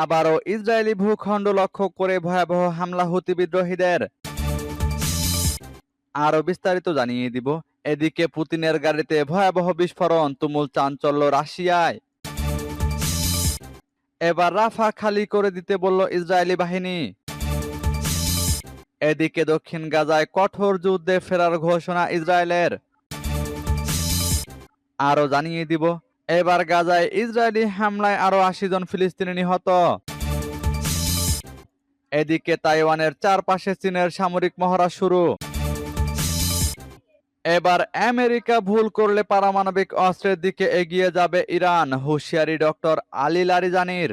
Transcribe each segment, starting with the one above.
আবারও ইসরায়েলি ভূখণ্ড লক্ষ্য করে ভয়াবহ হামলা হুতি বিদ্রোহীদের। আরও বিস্তারিত জানিয়ে দিব। এদিকে পুতিনের গাড়িতে ভয়াবহ বিস্ফোরণ, তুমুল চাঞ্চল্য রাশিয়ায়। এবার রাফা খালি করে দিতে বলল ইসরায়েলি বাহিনী। এদিকে দক্ষিণ গাজায় কঠোর যুদ্ধে ফেরার ঘোষণা ইসরায়েলের। আরও জানিয়ে দিব এবার গাজায় ইসরায়েলি হামলায় আরও আশি জন ফিলিস্তিনি নিহত। এদিকে তাইওয়ানের চারপাশে চীনের সামরিক মহড়া শুরু। এবার আমেরিকা ভুল করলে পারমাণবিক অস্ত্রের দিকে এগিয়ে যাবে ইরান, হুঁশিয়ারি ডক্টর আলী লারিজানির।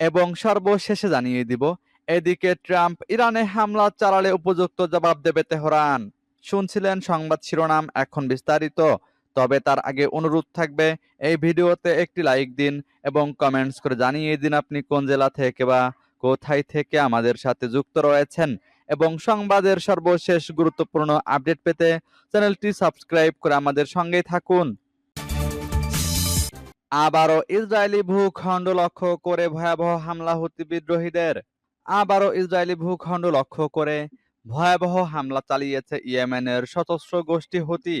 এবং সর্বশেষে জানিয়ে দিব, এদিকে ট্রাম্প ইরানে হামলা চালালে উপযুক্ত জবাব দেবে তেহরান। শুনছিলেন সংবাদ শিরোনাম, এখন বিস্তারিত। তবে তার আগে অনুরোধ থাকবে, এই ভিডিওতে একটি লাইক দিন এবং কমেন্টস করে জানিয়ে দিন আপনি কোন জেলা থেকে বা কোথায় থেকে আমাদের সাথে যুক্ত রয়েছেন এবং সংবাদের সর্বশেষ গুরুত্বপূর্ণ আপডেট পেতে চ্যানেলটি সাবস্ক্রাইব করে আমাদের সঙ্গেই থাকুন। আবারও ইসরায়েলি ভূখণ্ড লক্ষ্য করে ভয়াবহ হামলা হুতি বিদ্রোহীদের। আবারও ইসরায়েলি ভূখণ্ড লক্ষ্য করে ভয়াবহ হামলা চালিয়েছে ইয়েমেনের সশস্ত্র গোষ্ঠী হুতি।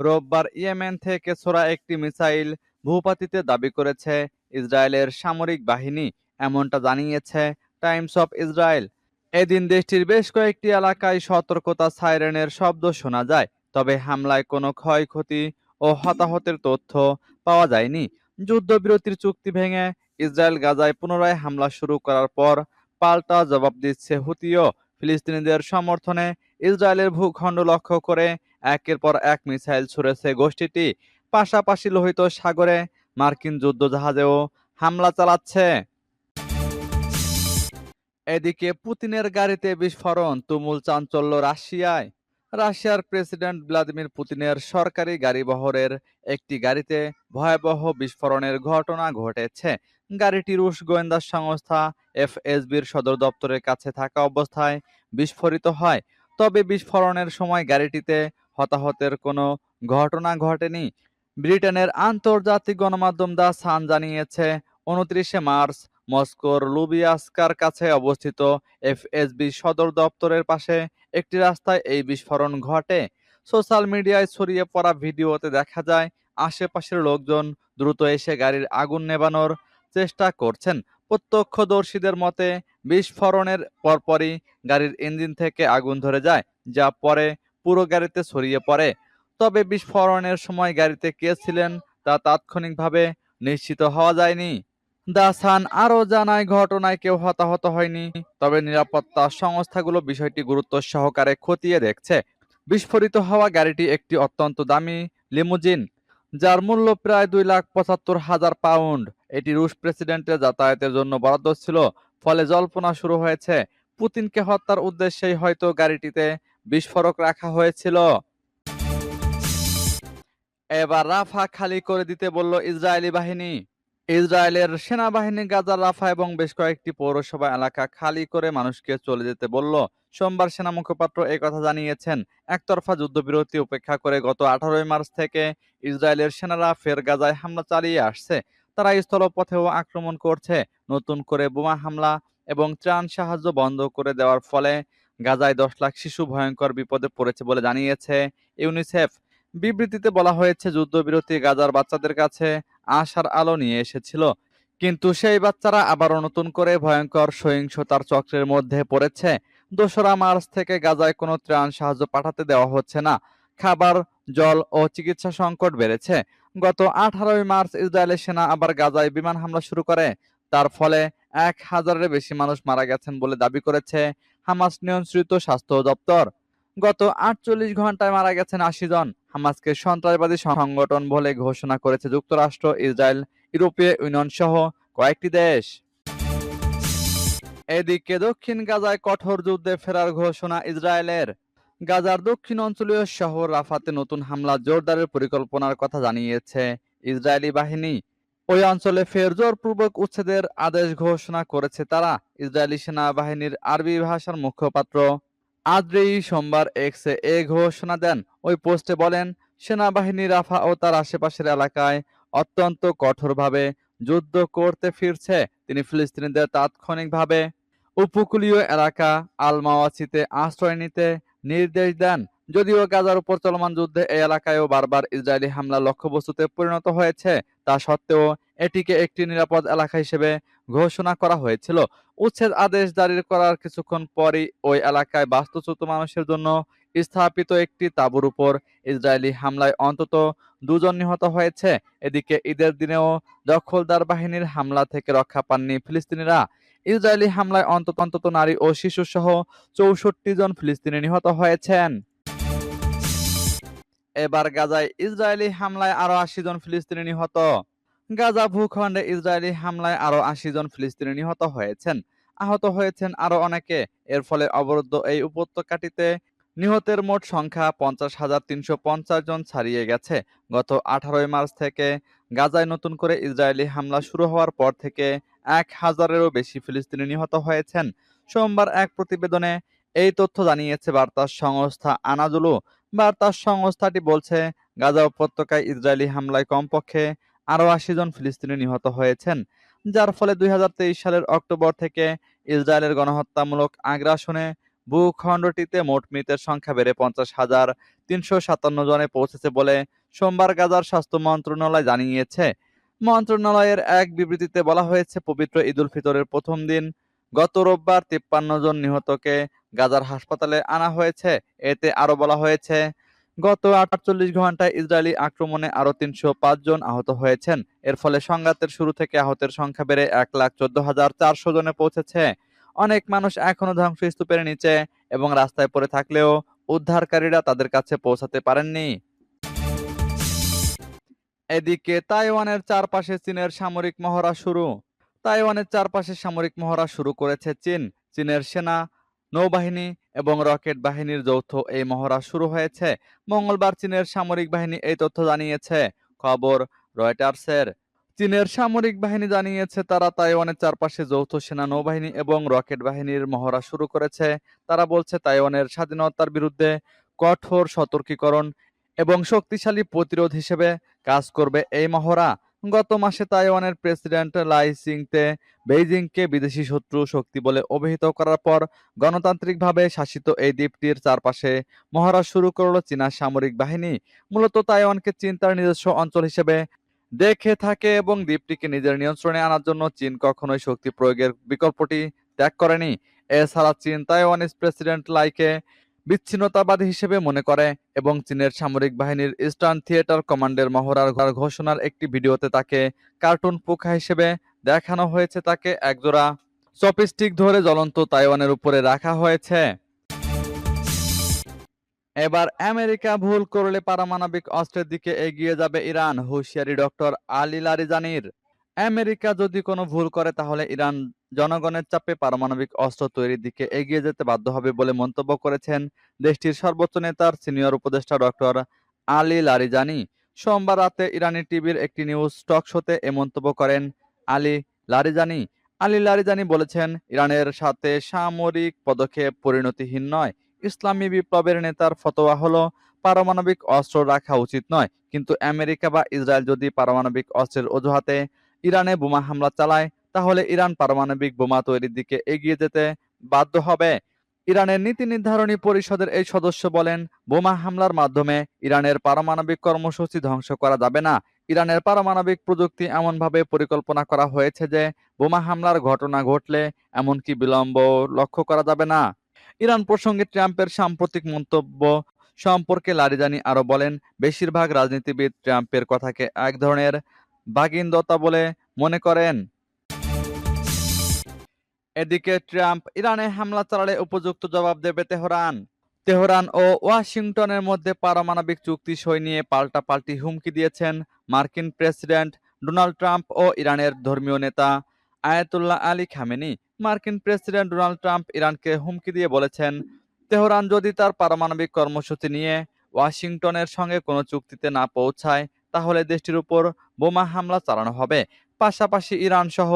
রোববার ইয়েমেন থেকে ছোড়া একটি মিসাইল ভূপাতিতে দাবি করেছে ইসরায়েলের সামরিক বাহিনী, এমনটা জানিয়েছে টাইমস অফ ইসরায়েল। এদিন দেশটির বেশ কয়েকটি এলাকায় সতর্কতা সাইরেনের শব্দ শোনা যায়, তবে হামলায় কোনো ক্ষয়ক্ষতি ও হতাহতের তথ্য পাওয়া যায়নি। যুদ্ধবিরতির চুক্তি ভেঙে ইসরায়েল গাজায় পুনরায় হামলা শুরু করার পর পাল্টা জবাব দিচ্ছে হুতিও। ফিলিস্তিনিদের সমর্থনে ইসরায়েলের ভূখণ্ড লক্ষ্য করে একের পর এক মিসাইল ছুড়েছে গোষ্ঠীটি। পাশাপাশি লোহিত সাগরে মার্কিন যুদ্ধজাহাজেও হামলা চালাচ্ছে। এদিকে পুতিনের গাড়িতে বিস্ফোরণ, তুমুল চাঞ্চল্য রাশিয়ায়। রাশিয়ার প্রেসিডেন্ট ভ্লাদিমির পুতিনের সরকারি গাড়িবহরের একটি গাড়িতে ভয়াবহ বিস্ফোরণের ঘটনা ঘটেছে। গাড়িটি রুশ গোয়েন্দা সংস্থা এফএসবির সদর দপ্তরের কাছে থাকা অবস্থায় বিস্ফোরিত হয়। তবে বিস্ফোরণের সময় গাড়িটিতে হতাহতের কোনো ঘটনা ঘটেনি। ব্রিটেনের আন্তর্জাতিক গণমাধ্যম দা সান জানিয়েছে, উনত্রিশে মার্চ মস্কোর লুবিয়াস্কার কাছে অবস্থিত এফএসবি সদর দপ্তরের পাশে একটি রাস্তায় এই বিস্ফোরণ ঘটে। সোশ্যাল মিডিয়ায় ছড়িয়ে পড়া ভিডিওতে দেখা যায়, আশেপাশের লোকজন দ্রুত এসে গাড়ির আগুন নেবানোর চেষ্টা করছেন। প্রত্যক্ষদর্শীদের মতে, বিস্ফোরণের পরপরই গাড়ির ইঞ্জিন থেকে আগুন ধরে যায়, যা পরে পুরো গাড়িতে ছড়িয়ে পড়ে। তবে বিস্ফোরণের সময় গাড়িতে কে ছিলেন তা তাৎক্ষণিকভাবে নিশ্চিত হওয়া যায়নি। দাসান আরও জানায়, ঘটনায় কেউ হতাহত হয়নি, তবে নিরাপত্তা সংস্থাগুলো বিষয়টি গুরুত্ব সহকারে খতিয়ে দেখছে। বিস্ফোরিত হওয়া গাড়িটি একটি অত্যন্ত দামি লিমুজিন, যার মূল্য প্রায় দুই লাখ পঁচাত্তর হাজার পাউন্ড। এটি রুশ প্রেসিডেন্টের যাতায়াতের জন্য বরাদ্দ ছিল, ফলে জল্পনা শুরু হয়েছে। পুতিনকে হত্যার উদ্দেশ্যেই হয়তো গাড়িটিতে বিস্ফোরক রাখা হয়েছিল। এবার রাফা খালি করে দিতে বলল ইসরায়েলি বাহিনী। ইসরায়েলের সেনাবাহিনী গাজার রাফা এবং বেশ কয়েকটি পৌরসভা এলাকা খালি করে মানুষকে চলে যেতে বলল। সোমবার সেনা মুখপাত্র কথা জানিয়েছেন। একতরফা যুদ্ধবিরতি উপেক্ষা করে গত আঠারোই মার্চ থেকে ইসরায়েলের সেনারা ফের গাজায় হামলা চালিয়ে আসছে। তারা স্থলপথেও আক্রমণ করছে। নতুন করে বোমা হামলা এবং ত্রাণ সাহায্য বন্ধ করে দেওয়ার ফলে গাজায় দশ লাখ শিশু ভয়ঙ্কর বিপদে পড়েছে বলে জানিয়েছে ইউনিসেফ। বিবৃতিতে বলা হয়েছে, যুদ্ধবিরতি গাজার বাচ্চাদের কাছে আশার আলো নিয়ে এসেছিল। কিন্তু সেই বাচ্চারা আবারও নতুন করে ভয়ঙ্কর সহিংসতার চক্রের মধ্যে পড়েছে। দোসরা মার্চ থেকে গাজায় কোনো ত্রাণ সাহায্য পাঠাতে দেওয়া হচ্ছে না। খাবার, জল ও চিকিৎসা সংকট বেড়েছে। গত আঠারোই মার্চ ইসরায়েলের সেনা আবার গাজায় বিমান হামলা শুরু করে। তার ফলে এক হাজারের বেশি মানুষ মারা গেছেন বলে দাবি করেছে হামাস নিয়ন্ত্রিত স্বাস্থ্য দপ্তর। গত আটচল্লিশ ঘন্টায় মারা গেছেন আশি জন। হামাসকে সন্ত্রাসবাদী সংগঠন বলে ঘোষণা করেছে যুক্তরাষ্ট্র, ইসরায়েল, ইউরোপীয় ইউনিয়ন সহ কয়েকটি দেশ। এদিকে দক্ষিণ গাজায় কঠোর যুদ্ধে ফেরার ঘোষণা ইসরায়েলের। গাজার দক্ষিণ অঞ্চলীয় শহর রাফাতে নতুন হামলা জোরদারের পরিকল্পনার কথা জানিয়েছে ইসরায়েলি বাহিনী। ওই অঞ্চলে ফের জোরপূর্বক উচ্ছেদের আদেশ ঘোষণা করেছে তারা, ইসরায়েলি সেনাবাহিনীর আরবি ভাষার মুখপাত্র। আদ্রেই সোমবার এক্সে এ ঘোষণা দেন। ওই পোস্টে বলেন, সেনাবাহিনী রাফা ও তার আশেপাশের এলাকায় অত্যন্ত কঠোরভাবে যুদ্ধ করতে ফিরছে। তিনি ফিলিস্তিনিদের তাৎক্ষণিকভাবে উপকূলীয় এলাকা আল মাওয়াসিতে আশ্রয় নিতে নির্দেশ দেন। যদিও গাজার উপর চলমান যুদ্ধে এই এলাকায়ও বারবার ইসরায়েলি হামলা লক্ষ্যবস্তুতে পরিণত হয়েছে, তা সত্ত্বেও এটিকে একটি নিরাপদ এলাকা হিসেবে ঘোষণা করা হয়েছিল। উচ্ছেদ আদেশ জারি করার কিছুক্ষণ পরই ওই এলাকায় বাস্তুচ্যুত মানুষের জন্য স্থাপিত একটি তাঁবুর উপর ইসরায়েলি হামলায় অন্তত দুজন নিহত হয়েছে। এদিকে ঈদের দিনেও দখলদার বাহিনীর হামলা থেকে রক্ষা পাননি ফিলিস্তিনিরা। ইসরায়েলি হামলায় অন্তত অন্তত নারী ও শিশু সহ চৌষট্টি জন ফিলিস্তিনি নিহত হয়েছেন। এবার গাজায় ইসরায়েলি হামলায় আরও আশি জন ফিলিস্তিনি নিহত। গাজা ভূখণ্ডে ইসরায়েলি হামলায় আরও আশি জন ফিলিস্তিনি নিহত হয়েছেন। আহত হয়েছেন আরও অনেকে। এর ফলে অবরুদ্ধ এই উপত্যকাটিতে নিহতের মোট সংখ্যা পঞ্চাশ হাজার তিনশো পঞ্চাশ জন ছাড়িয়ে গেছে। গত আঠারোই মার্চ থেকে গাজায় নতুন করে ইসরায়েলি হামলা শুরু হওয়ার পর থেকে এক হাজারেরও বেশি ফিলিস্তিনি নিহত হয়েছেন। সোমবার এক প্রতিবেদনে এই তথ্য জানিয়েছে বার্তা সংস্থা আনাজুলু। বার্তা সংস্থাটি বলছে, গাজা উপত্যকায় ইসরায়েলি হামলায় কমপক্ষে আরও আশি জন ফিলিস্তিনি নিহত হয়েছেন, যার ফলে দুই হাজার তেইশ সালের অক্টোবর থেকে ইসরায়েলের গণহত্যামূলক আগ্রাসনে ভূখণ্ডটিতে মোট মৃতের সংখ্যা বেড়ে পঞ্চাশ হাজার তিনশো সাতান্ন জনে পৌঁছেছে বলে সোমবার গাজার স্বাস্থ্য মন্ত্রণালয় জানিয়েছে। মন্ত্রণালয়ের এক বিবৃতিতে বলা হয়েছে, পবিত্র ঈদুল ফিতরের প্রথম দিন গত রোববার তিপ্পান্ন জন নিহতকে গাজার হাসপাতালে আনা হয়েছে। এতে আরও বলা হয়েছে, গত আটচল্লিশ ঘন্টায় ইসরায়েলি আক্রমণে আরও তিনশো জন আহত হয়েছেন। এর ফলে সংঘাতের শুরু থেকে আহতের সংখ্যা বেড়ে এক লাখ চোদ্দ হাজার চারশো জনে পৌঁছেছে। অনেক মানুষ এখনও ধ্বংসস্তূপের নিচে এবং রাস্তায় পড়ে থাকলেও উদ্ধারকারীরা তাদের কাছে পৌঁছাতে পারেননি। এদিকে তাইওয়ানের চারপাশে চীনের সামরিক মহড়া শুরু। তাইওয়ানের চারপাশে সামরিক মহড়া শুরু করেছে চীন, চীনের সেনা, নৌবাহিনী এবং রকেট বাহিনীর যৌথ এই মহড়া শুরু হয়েছে। মঙ্গলবার চীনের সামরিক বাহিনী এই তথ্য জানিয়েছে। খবর রয়টার্সের। চীনের সামরিক বাহিনী জানিয়েছে, তারা তাইওয়ানের চারপাশে যৌথ সেনা, নৌবাহিনী এবং রকেট বাহিনীর মহড়া শুরু করেছে। তারা বলছে, তাইওয়ানের স্বাধীনতার বিরুদ্ধে কঠোর সতর্কীকরণ এবং শক্তিশালী প্রতিরোধ হিসেবে কাজ করবে এই মহড়া। গত মাসে তাইওয়ানের প্রেসিডেন্ট লাই সিংতে বেইজিংকে বিদেশি শত্রু শক্তি বলে অভিহিত করার পর গণতান্ত্রিকভাবে শাসিত এই দ্বীপটির চারপাশে মহড়া শুরু করল চীনা সামরিক বাহিনী। মূলত তাইওয়ানকে চীন তার নিজস্ব অঞ্চল হিসেবে দেখে থাকে এবং দ্বীপটিকে নিজের নিয়ন্ত্রণে আনার জন্য চীন কখনোই শক্তি প্রয়োগের বিকল্পটি ত্যাগ করেনি। এছাড়া চীন তাইওয়ানিজ প্রেসিডেন্ট লাইকে বিচ্ছিন্নতাবাদী হিসেবে মনে করে এবং চীনের সামরিক বাহিনীর ইস্টার্ন থিয়েটার কমান্ডের মহড়ার ঘোষণার একটি ভিডিওতে তাকে কার্টুন পোকা হিসেবে দেখানো হয়েছে তাকে একজোড়া চপস্টিক ধরে জ্বলন্ত তাইওয়ানের উপরে রাখা হয়েছে। এবার আমেরিকা ভুল করলে পারমাণবিক অস্ত্রের দিকে এগিয়ে যাবে ইরান, হুঁশিয়ারি ডক্টর আলী লারিজানির। আমেরিকা যদি কোনো ভুল করে, তাহলে ইরান জনগণের চাপে পারমাণবিক অস্ত্র তৈরির দিকে এগিয়ে যেতে বাধ্য হবে বলে মন্তব্য করেছেন দেশটির সর্বোচ্চ নেতার সিনিয়র উপদেষ্টা ডক্টর আলী লারিজানি। সোমবার রাতে ইরানি টিভির একটি নিউজ টক শোতে এ মন্তব্য করেন আলী লারিজানি। আলী লারিজানি বলেছেন, ইরানের সাথে সামরিক পদক্ষেপ পরিণতিহীন নয়। ইসলামী বিপ্লবের নেতার ফতোয়া হলো, পারমাণবিক অস্ত্র রাখা উচিত নয়। কিন্তু আমেরিকা বা ইসরায়েল যদি পারমাণবিক অস্ত্রের অজুহাতে ইরানে বোমা হামলা চালায়, তাহলে ইরান পারমাণবিক বোমা তৈরির দিকে এগিয়ে যেতে বাধ্য হবে। ইরানের নীতি নির্ধারণী পরিষদের এই সদস্য বলেন, বোমা হামলার মাধ্যমে ইরানের পারমাণবিক কর্মসূচি ধ্বংস করা যাবে না। ইরানের পারমাণবিক প্রযুক্তি এমনভাবে পরিকল্পনা করা হয়েছে যে, বোমা হামলার ঘটনা ঘটলে এমনকি বিলম্ব লক্ষ্য করা যাবে না। ইরান প্রসঙ্গে ট্রাম্পের সাম্প্রতিক মন্তব্য সম্পর্কে লারিজানি আরও বলেন, বেশিরভাগ রাজনীতিবিদ ট্রাম্পের কথাকে এক ধরনের বাগিন্দতা বলে মনে করেন। এদিকে ট্রাম্প ইরানে হামলা চালালে উপযুক্ত জবাব দেবে তেহরান। তেহরান ও ওয়াশিংটনের মধ্যে পারমাণবিক চুক্তি সই নিয়ে পাল্টাপাল্টি হুমকি দিয়েছেন মার্কিন প্রেসিডেন্ট ডোনাল্ড ট্রাম্প ও ইরানের ধর্মীয় নেতা আয়াতুল্লাহ আলী খামেনি। মার্কিন প্রেসিডেন্ট ডোনাল্ড ট্রাম্প ইরানকে হুমকি দিয়ে বলেছেন, তেহরান যদি তার পারমাণবিক কর্মসূচি নিয়ে ওয়াশিংটনের সঙ্গে কোনো চুক্তিতে না পৌঁছায় তাহলে দেশটির উপর বোমা হামলা চালানো হবে। পাশাপাশি ইরান সহ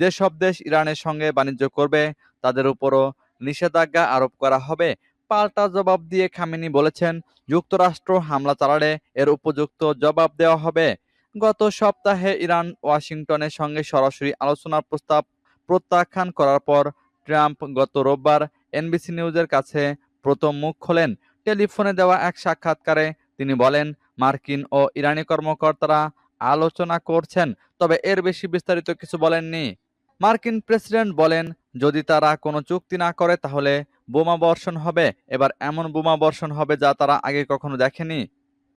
যেসব দেশ ইরানের সঙ্গে বাণিজ্য করবে, তাদের উপরও নিষেধাজ্ঞা আরোপ করা হবে। পাল্টা জবাব দিয়ে খামেনি বলেছেন, যুক্তরাষ্ট্র হামলা চালালে এর উপযুক্ত জবাব দেওয়া হবে। গত সপ্তাহে ইরান ওয়াশিংটনের সঙ্গে সরাসরি আলোচনার প্রস্তাব প্রত্যাখ্যান করার পর ট্রাম্প গত রোববার এনবিসি নিউজের কাছে প্রথম মুখ খোলেন। টেলিফোনে দেওয়া এক সাক্ষাৎকারে তিনি বলেন মার্কিন ও ইরানি কর্মকর্তারা আলোচনা করছেন, তবে এর বেশি বিস্তারিত কিছু বলেননি। মার্কিন প্রেসিডেন্ট বলেন, যদি তারা কোনো চুক্তি না করে, তাহলে বোমা বর্ষণ হবে। এবার এমন বোমা বর্ষণ হবে যা তারা আগে কখনো দেখেনি।